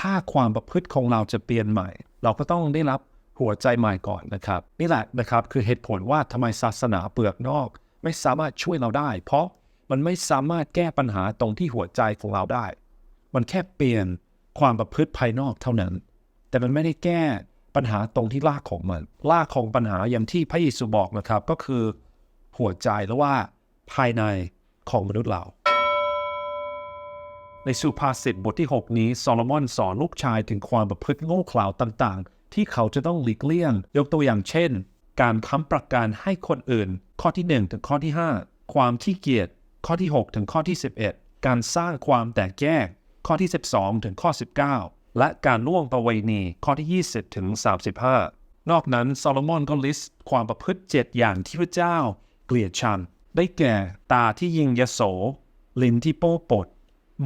ถ้าความประพฤติของเราจะเปลี่ยนใหม่ เราก็ต้องได้รับหัวใจใหม่ก่อนนะครับ นี่แหละนะครับคือเหตุผลว่าทำไมศาสนาเปลือกนอก ไม่สามารถช่วยเราได้ เพราะมันไม่สามารถแก้ปัญหาตรงที่หัวใจของเราได้ มันแค่เปลี่ยนความประพฤติภายนอกเท่านั้น แต่มันไม่ได้แก้ปัญหาตรงที่รากของมันรากของปัญหาอย่างที่พระเยซูบอกนะครับ ก็คือหัวใจแล้วว่าภายในของมนุษย์เรา ในสุภาษิตบทที่ 6 นี้โซโลมอนสอนลูกชายถึงความประพฤติโง่เขลาต่างๆ ที่เขาจะต้องหลีกเลี่ยง ยกตัวอย่างเช่น การค้ำประกันให้คนอื่น ข้อที่ 1 ถึงข้อที่ 5 ความขี้เกียจข้อที่ 6 ถึงข้อที่ 11 การสร้างความแตกแยก ข้อที่ 12 ถึงข้อ 19 และการล่วงประเวณีข้อที่ 20 ถึง 35 นอกนั้นโซโลมอนก็ลิสต์ความประพฤติ 7 อย่างที่พระเจ้า เกลียดชังได้แก่ตาที่ยิงยโสลิ้นที่โป้ปด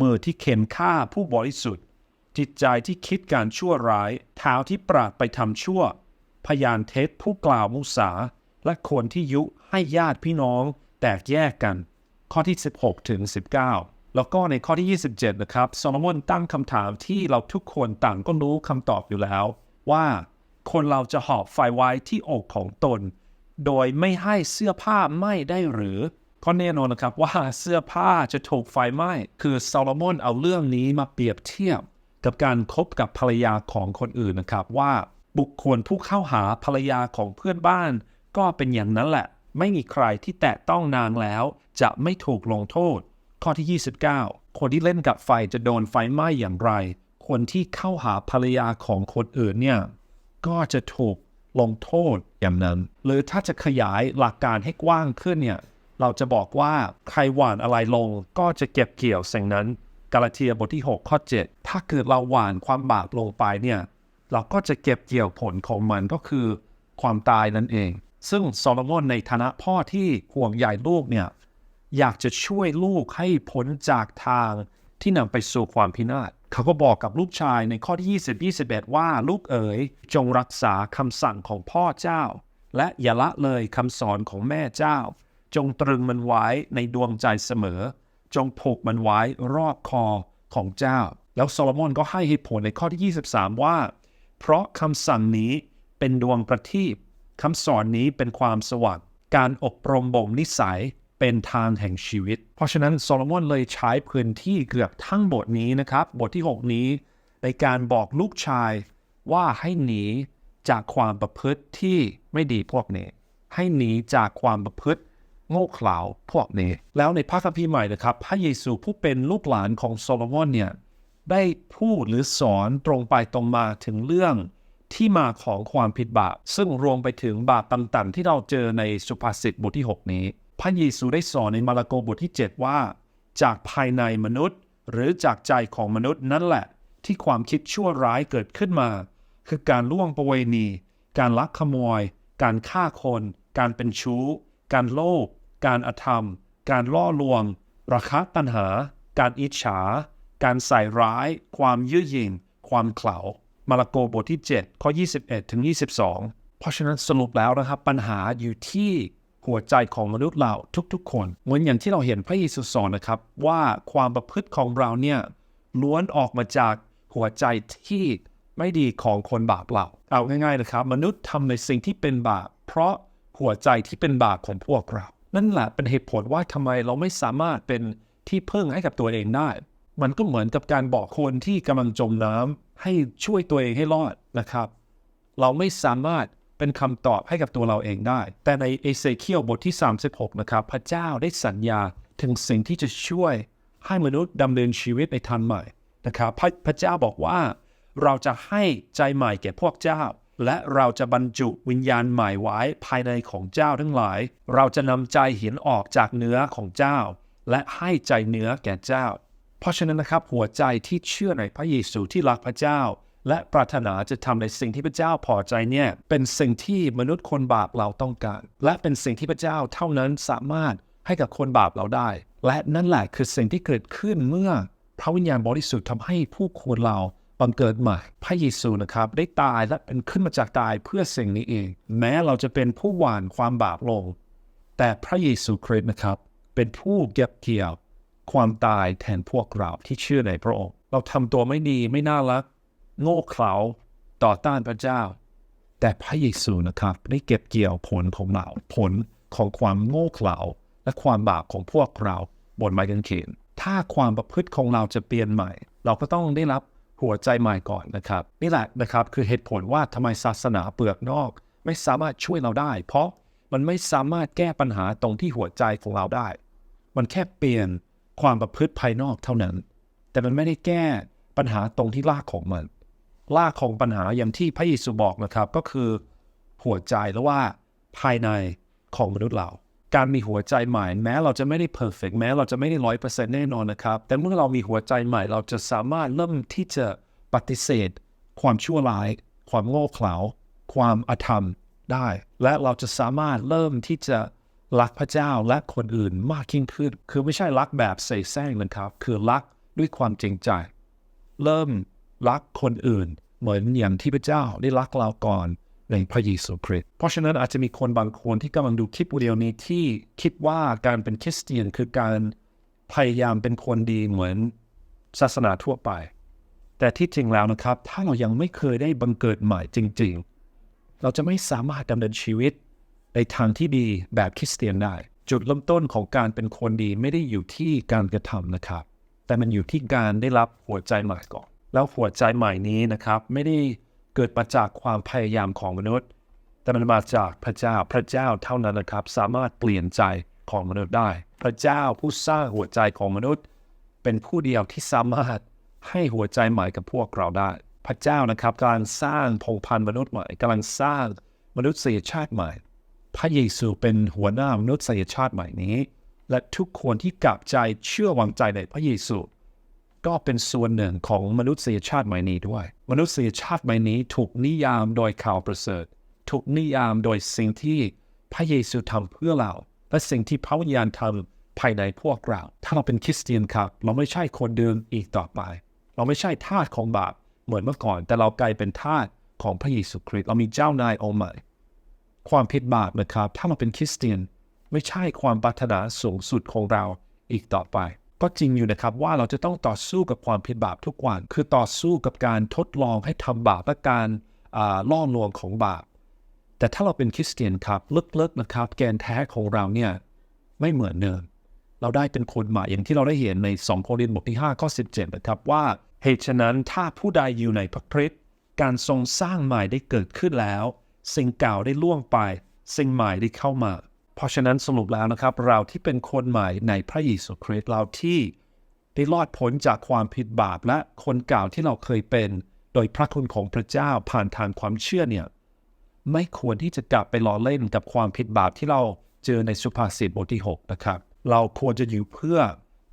มือที่เข็นฆ่าผู้บริสุทธิ์ จิตใจที่คิดการชั่วร้าย เท้าที่ปราดไปทำชั่ว พยานเท็จผู้กล่าวมุสา และคนที่ยุให้ญาติพี่น้องแตกแยกกัน ข้อที่ 16 ถึง 19 แล้วก็ในข้อที่ 27 นะครับโซโลมอนตั้งคำถามที่เราทุกคนต่างก็รู้คำตอบอยู่แล้ว ว่าคนเราจะหอบไฟไว้ที่อกของตน โดยไม่ให้เสื้อผ้าไหม้ได้หรือ ก็แน่นอนนะครับว่าเสื้อผ้าจะถูกไฟไหม้คือโซโลมอนเอาเรื่องนี้มาเปรียบเทียบ กับการคบกับภรรยาของคนอื่นนะครับ ว่าบุคคลผู้เข้าหาภรรยาของเพื่อนบ้าน ก็เป็นอย่างนั้นแหละ ไม่มีใครที่แตะต้องนางแล้ว จะไม่ถูกลงโทษ ข้อที่ 29 คนที่เล่นกับไฟจะโดนไฟไหม้อย่างไร คนที่เข้าหาภรรยาของคนอื่นเนี่ยก็จะถูกลงโทษอย่างนั้น หรือถ้าจะขยายหลักการให้กว้างขึ้นเนี่ย เราจะบอกว่าใครหว่านอะไรลงก็จะเก็บเกี่ยวสิ่งนั้น กาลาเทียบทที่ 6 ข้อ 7 ถ้าเกิดเราหว่านความบาปลงไปเนี่ยเราก็จะเก็บเกี่ยวผลของมันก็คือความตายนั่นเอง ซึ่งโซโลมอนในฐานะพ่อที่ห่วงใยลูกเนี่ยอยากจะช่วยลูกให้พ้นจากทางที่นำไปสู่ความพินาศเขาก็บอกกับลูกชายในข้อที่ 20 21 ว่าลูกเอ๋ยจงรักษาคำสั่งของพ่อเจ้า และอย่าละเลยคำสอนของแม่เจ้า จงตรึงมันไว้ในดวงใจเสมอ จงผูกมันไว้รอบคอของเจ้า แล้วโซโลมอนก็ให้เหตุผลในข้อที่ 23 ว่า เพราะคำสั่งนี้เป็นดวงประทีปคำสอนนี้เป็นความสว่างการอบรมบ่มนิสัยเป็นทางแห่งชีวิต เพราะฉะนั้นโซโลมอนเลยใช้พื้นที่เกือบทั้งบทนี้นะครับ บทที่ 6 นี้ ในการบอกลูกชายว่าให้หนีจากความประพฤติที่ไม่ดีพวกนี้ ให้หนีจากความประพฤติ โง่เขลาพวกนี้ แล้วในพระคัมภีร์ใหม่นะครับพระเยซูผู้เป็นลูกหลานของโซโลมอนเนี่ยได้พูดหรือสอนตรงไปตรงมาถึงเรื่องที่มาของความผิดบาป ซึ่งรวมไปถึงบาปต่างๆที่เราเจอในสุภาษิตบทที่ 6 นี้ พระเยซูได้สอนในมาระโกบทที่ 7 ว่า จากภายในมนุษย์ หรือจากใจของมนุษย์นั่นแหละ ที่ความคิดชั่วร้ายเกิดขึ้นมา คือการล่วงประเวณี การลักขโมย การฆ่าคน การเป็นชู้ การโลภการอธรรม การล่อลวง ราคะตัณหา การอิจฉา การใส่ร้าย ความยื้อยิงความเขลามาระโกบทที่ 7 ข้อ 21 ถึง 22 เพราะฉะนั้นสรุปแล้วนะครับ ปัญหาอยู่ที่หัวใจของมนุษย์เราทุกๆ คน เหมือนอย่างที่เราเห็นพระเยซูสอนนะครับ ว่าความประพฤติของเราเนี่ยล้วนออกมาจากหัวใจที่ไม่ดีของคนบาปเรา เอาง่ายๆนะครับ มนุษย์ทำในสิ่งที่เป็นบาปเพราะ หัวใจที่เป็นบาปของพวกเรานั่นแหละเป็นเหตุผลว่าทำไมเราไม่สามารถเป็นที่พึ่งให้กับตัวเองได้ มันก็เหมือนกับการบอกคนที่กำลังจมน้ำให้ช่วยตัวเองให้รอดนะครับ เราไม่สามารถเป็นคำตอบให้กับตัวเราเองได้ แต่ในเอเซเคียลบทที่ 36 นะครับ พระเจ้าได้สัญญาถึงสิ่งที่จะช่วยให้มนุษย์ดำเนินชีวิตในทางใหม่นะครับพระพระเจ้าบอกว่าเราจะให้ใจใหม่แก่พวกเจ้า และเราจะบรรจุวิญญาณใหม่ไว้ภายในของเจ้าทั้งหลาย เราจะนำใจหินออกจากเนื้อของเจ้า และให้ใจเนื้อแก่เจ้า เพราะฉะนั้นนะครับหัวใจที่เชื่อในพระเยซูที่รักพระเจ้า และปรารถนาจะทำในสิ่งที่พระเจ้าพอใจเนี่ยเป็นสิ่งที่มนุษย์คนบาปเราต้องการ และเป็นสิ่งที่พระเจ้าเท่านั้นสามารถให้กับคนบาปเราได้ และนั่นแหละคือสิ่งที่เกิดขึ้นเมื่อพระวิญญาณบริสุทธิ์ทำให้ผู้คนเรา บังเกิดใหม่พระเยซูนะครับ ได้ตายและเป็นขึ้นมาจากตายเพื่อสิ่งนี้เอง แม้เราจะเป็นผู้หว่านความบาปลง แต่พระเยซูคริสต์นะครับ เป็นผู้เก็บเกี่ยวความตายแทนพวกเราที่เชื่อในพระองค์ เราทำตัวไม่ดีไม่น่ารัก โง่เขลาต่อต้านพระเจ้า แต่พระเยซูนะครับได้เก็บเกี่ยวผลของเราผลของความโง่เขลาและความบาปของพวกเราบนไม้กางเขนถ้าความประพฤติของเราจะเปลี่ยนใหม่ เราก็ต้องได้รับ หัวใจใหม่ก่อนนะครับ นี่แหละนะครับคือเหตุผลว่าทำไมศาสนาเปลือกนอก ไม่สามารถช่วยเราได้ เพราะมันไม่สามารถแก้ปัญหาตรงที่หัวใจของเราได้ มันแค่เปลี่ยนความประพฤติภายนอกเท่านั้น แต่มันไม่ได้แก้ปัญหาตรงที่รากของมันรากของปัญหาอย่างที่พระเยซูบอกนะครับก็คือหัวใจแล้วว่าภายในของมนุษย์เรา การมีหัวใจใหม่ แม้เราจะไม่ได้เพอร์เฟกแม้เราจะไม่ได้ร้อยเปอร์เซ็นต์แน่นอนนะครับ แต่เมื่อเรามีหัวใจใหม่ เราจะสามารถเริ่มที่จะปฏิเสธ ความชั่วร้าย ความโง่เขลาความอธรรมได้ และเราจะสามารถเริ่มที่จะรักพระเจ้าและคนอื่นมากยิ่งขึ้น คือไม่ใช่รักแบบเสแสร้งนะครับ คือรักด้วยความจริงใจ เริ่มรักคนอื่น เหมือนอย่างที่พระเจ้าได้รักเราก่อน ในพระเยซูคริสต์เพราะฉะนั้นอาจจะมีคนบางคนที่กำลังดูคลิปวิดีโอนี้ที่คิดว่าการเป็นคริสเตียนคือการพยายามเป็นคนดีเหมือนศาสนาทั่วไป แต่ที่จริงแล้วนะครับ ถ้าเรายังไม่เคยได้บังเกิดใหม่จริง ๆ เราจะไม่สามารถดำเนินชีวิตในทางที่ดีแบบคริสเตียนได้ จุดเริ่มต้นของการเป็นคนดีไม่ได้อยู่ที่การกระทำนะครับ แต่มันอยู่ที่การได้รับหัวใจใหม่ก่อน แล้วหัวใจใหม่นี้นะครับ ไม่ได้ เกิดมาจากความพยายามของมนุษย์ แต่มันมาจากพระเจ้าพระเจ้าเท่านั้นนะครับ สามารถเปลี่ยนใจของมนุษย์ได้ พระเจ้าผู้สร้างหัวใจของมนุษย์ เป็นผู้เดียวที่สามารถให้หัวใจใหม่กับพวกเราได้ พระเจ้านะครับกำลังสร้างพงพันธุ์มนุษย์ใหม่กำลังสร้างมนุษยชาติใหม่ พระเยซูเป็นหัวหน้ามนุษยชาติใหม่นี้ และทุกคนที่กลับใจเชื่อวางใจในพระเยซู ก็เป็นส่วนหนึ่งของมนุษยชาติใหม่นี้ด้วย มนุษยชาติใหม่นี้ถูกนิยามโดยข่าวประเสริฐ ถูกนิยามโดยสิ่งที่พระเยซูทำเพื่อเรา และสิ่งที่พระวิญญาณทำภายในพวกเรา ถ้าเราเป็นคริสเตียนครับ เราไม่ใช่คนเดิมอีกต่อไป เราไม่ใช่ทาสของบาปเหมือนเมื่อก่อน แต่เรากลายเป็นทาสของพระเยซูคริสต์ เรามีเจ้านายองค์ใหม่ ความผิดบาปนะครับ ถ้าเราเป็นคริสเตียน ไม่ใช่ความปรารถนาสูงสุดของเราอีกต่อไป ก็จริงอยู่นะครับว่าเราจะต้องต่อสู้กับความผิดบาปทุกวัน คือต่อสู้กับการทดลองให้ทำบาปและการล่อลวงของบาป แต่ถ้าเราเป็นคริสเตียนครับลึกๆนะครับ แกนแท้ของเราเนี่ยไม่เหมือนเดิมเราได้เป็นคนใหม่อย่างที่เราได้เห็นใน 2 โครินธ์บทที่5ข้อ17นะครับว่าเหตุฉะนั้นถ้าผู้ใดอยู่ในพระคริสต์การทรงสร้างใหม่ได้เกิดขึ้นแล้ว สิ่งเก่าได้ล่วงไป สิ่งใหม่ได้เข้ามา เพราะฉะนั้นสรุปแล้วนะครับ เราที่เป็นคนใหม่ในพระเยซูคริสต์เราที่ได้รอดพ้นจากความผิดบาปและคนเก่าที่เราเคยเป็น โดยพระคุณของพระเจ้าผ่านทางความเชื่อเนี่ยไม่ควรที่จะกลับไปล้อเล่นกับความผิดบาปที่เราเจอในสุภาษิตบทที่ 6 นะครับ เราควรจะอยู่เพื่อ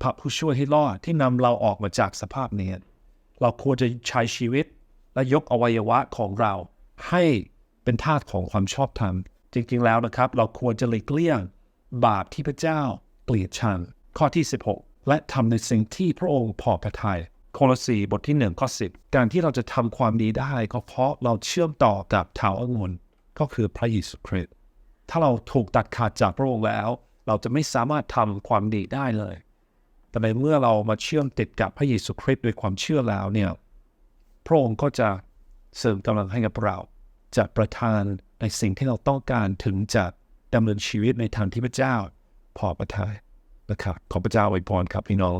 พระผู้ช่วยให้รอดที่นำเราออกมาจากสภาพนี้เราควรจะใช้ชีวิตและยกอวัยวะของเราให้เป็นทาสของความชอบธรรม จริงๆแล้วนะครับ เราควรจะหลีกเลี่ยง บาปที่พระเจ้าเกลียดชังข้อที่ 16 และทำในสิ่งที่พระองค์พอพระทยัยโคลสีบทที่1ข้อ10 การที่เราจะทำความดีได้ก็เพราะเราเชื่อมต่อกับเท้าองุ่นก็คือพระเยซูคริสต์ถ้าเราถูกตัดขาดจากพระองค์แล้ว เราจะไม่สามารถทำความดีได้เลย แต่ในเมื่อเรามาเชื่อมติดกับพระเยซูคริสต์ด้วยความเชื่อแล้วเนี่ยพระองค์ก็จะเสริมกำลังให้กับเรา จะประทานในสิ่งที่เราต้องการถึงจะดำเนินชีวิตในทางที่พระเจ้าพอประทายนะครับขอพระเจ้าอวยพรครับพี่น้อง